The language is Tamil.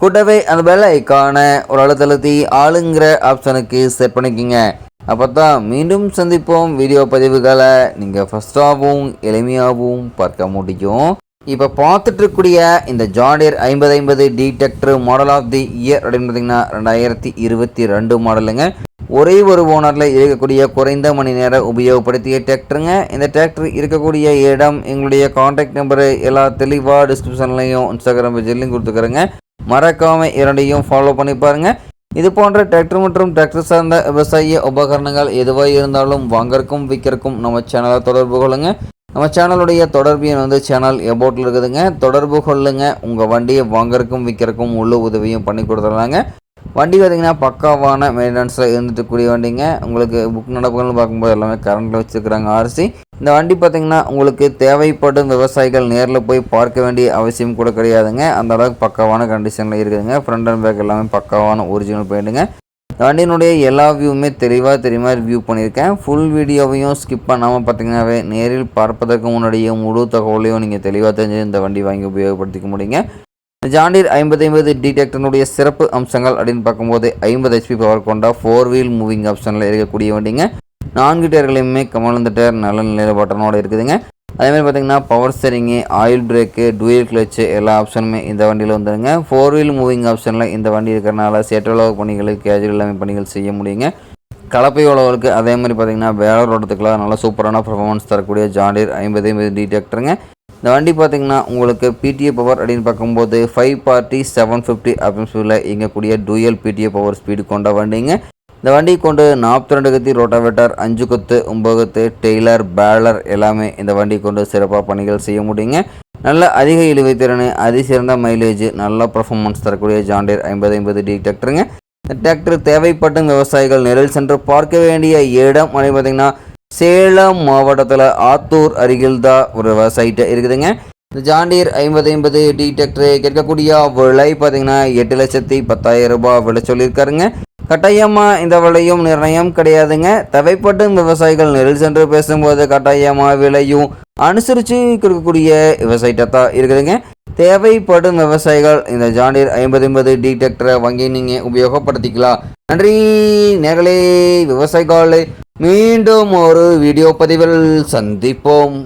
கூட்டவே அந்த பெல் ஐக்கான ஒரு அழுத்தழுத்தி ஆளுங்கிற ஆப்ஷனுக்கு செட் பண்ணிக்கோங்க. அப்போ தான் மீண்டும் சந்திப்போம். வீடியோ பதிவுகளை நீங்கள் ஃபஸ்ட்டாகவும் எளிமையாகவும் பார்க்க முடியும். இப்போ பார்த்துட்டு இருக்கக்கூடிய இந்த ஜாடியர் ஐம்பது ஐம்பது tractor model of the year அப்படின்னு பார்த்தீங்கன்னா ரெண்டாயிரத்தி இருபத்தி ரெண்டு மாடலுங்க ஒரே ஒரு ஓனரில் இருக்கக்கூடிய குறைந்த மணி நேரம் உபயோகப்படுத்திய டிராக்டருங்க இந்த டிராக்டர் இருக்கக்கூடிய இடம் எங்களுடைய காண்டாக்ட் நம்பரு எல்லா தெளிவாக டிஸ்கிரிப்ஷன்லையும் இன்ஸ்டாகிராம் பேஜ்லையும் கொடுத்துக்கிறேங்க. மறக்காமல் இரண்டையும் ஃபாலோ பண்ணி பாருங்க. இது போன்ற டிராக்டர் மற்றும் டிராக்டர் சார்ந்த விவசாய உபகரணங்கள் எதுவாக இருந்தாலும் வாங்கறக்கும் விற்கிறக்கும் நம்ம சேனலை தொடர்பு கொள்ளுங்க. நம்ம சேனலுடைய தொடர்பு எண் வந்து சேனல் எபோட்டில் இருக்குதுங்க. தொடர்பு கொள்ளுங்க. உங்கள் வண்டியை வாங்கறக்கும் விற்கிறக்கும் உள்ள உதவியும் பண்ணி கொடுத்துட்றாங்க வண்டி பார்த்தீங்கன்னா பக்காவான மெயின்டெனன்ஸில் இருந்துட்டு கூடிய வண்டிங்க. உங்களுக்கு புக் நடப்புகள்னு பார்க்கும்போது எல்லாமே கரண்டில் வச்சுருக்குறாங்க ஆர்சி இந்த வண்டி பார்த்தீங்கன்னா உங்களுக்கு தேவைப்படும் விவசாயிகள் நேரில் போய் பார்க்க வேண்டிய அவசியம் கூட கிடையாதுங்க. அந்த அளவுக்கு பக்காவான கண்டிஷனில் இருக்குதுங்க. ஃப்ரண்ட் அண்ட் பேக் எல்லாமே பக்காவான ஒரிஜினல் பெயிண்ட்டுங்க இந்த வண்டியினுடைய எல்லா வியூவுமே தெளிவாக தெரியுமா ரிவ்யூ பண்ணியிருக்கேன். ஃபுல் வீடியோவையும் ஸ்கிப் பண்ணாமல் பார்த்தீங்கன்னாவே நேரில் பார்ப்பதற்கு முன்னாடியே முழு தகவலையும் நீங்கள் தெளிவாக தெரிஞ்சு இந்த வண்டி வாங்கி உபயோகப்படுத்திக்க முடியுங்க. ஜாண்டீர் ஐம்பது ஐம்பது டிடெக்டனுடைய சிறப்பு அம்சங்கள் அப்படின்னு பார்க்கும்போது ஐம்பது ஹெச்பி பவர் கொண்ட ஃபோர் வீல் மூவிங் ஆப்ஷனில் இருக்கக்கூடிய வண்டிங்க. நான்கு டயர்களையுமே கமலந்த டயர் நல்ல நிலையில் பட்டனோடு இருக்குதுங்க. அதேமாதிரி பார்த்தீங்கன்னா power steering oil brake dual clutch எல்லா ஆப்ஷனுமே இந்த வண்டியில் வந்துடுங்க ஃபோர் வீல் மூவிங் ஆப்ஷனில் இந்த வண்டி இருக்கிறனால சேற்றளவு பணிகள் கேஜுவல் எல்லாமே பணிகள் செய்ய முடியுங்க. கலப்பை உழவருக்கு அதே மாதிரி பார்த்தீங்கன்னா வேலர் ஓட்டத்துக்குலாம் நல்ல சூப்பரான பர்ஃபார்மன்ஸ் தரக்கூடிய ஜாண்டியர் ஐம்பது ஐம்பது டிடெக்டருங்க இந்த வண்டி பார்த்தீங்கன்னா உங்களுக்கு பிடிஏ பவர் அப்படின்னு பார்க்கும்போது ஃபைவ் பார்ட்டி செவன் ஃபிஃப்டி அப்படின்னு சொல்லி இயங்கக்கூடிய டூயல் பிடிஏ பவர் ஸ்பீடு கொண்ட வண்டிங்க. இந்த வண்டி கொண்டு நாற்பத்தி ரெண்டு கத்தி ரோட்டாவேட்டர் அஞ்சு கொத்து ஒம்பது கொத்து டெய்லர் பேலர் எல்லாமே இந்த வண்டி கொண்டு சிறப்பாக பணிகள் செய்ய முடியுங்க. நல்ல அதிக இழுவை திறன் அதிசிறந்த மைலேஜ் நல்ல பர்ஃபார்மன்ஸ் தரக்கூடிய ஜாண்டியர் ஐம்பது ஐம்பது டி டிராக்டருங்க இந்த டிராக்டர் தேவைப்படும் விவசாயிகள் நேரில் சென்று பார்க்க வேண்டிய இடம் அப்படின்னு பார்த்தீங்கன்னா சேலம் மாவட்டத்தில் ஆத்தூர் அருகில் தான் ஒரு விவசாயிட்ட இருக்குதுங்க. இந்த ஜாண்டீர் ஐம்பது ஐம்பது டி டிராக்டர் கேட்கக்கூடிய விலை பார்த்தீங்கன்னா எட்டு லட்சத்தி பத்தாயிரம் ரூபாய் விலை சொல்லியிருக்காருங்க. கட்டாயமாக இந்த விலையும் நிர்ணயம் கிடையாதுங்க. தேவைப்படும் விவசாயிகள் நெல் சென்று பேசும்போது கட்டாயமாக விலையும் அனுசரித்து கொடுக்கக்கூடிய விவசாயிட்ட தான் இருக்குதுங்க. தேவைப்படும் விவசாயிகள் இந்த ஜாண்டியர் ஐம்பது ஐம்பது டி டிராக்டரை வாங்கி நீங்கள் உபயோகப்படுத்திக்கலாம். நன்றி. நேர்களே விவசாயிகளை மீண்டும் ஒரு வீடியோ பதிவில் சந்திப்போம்.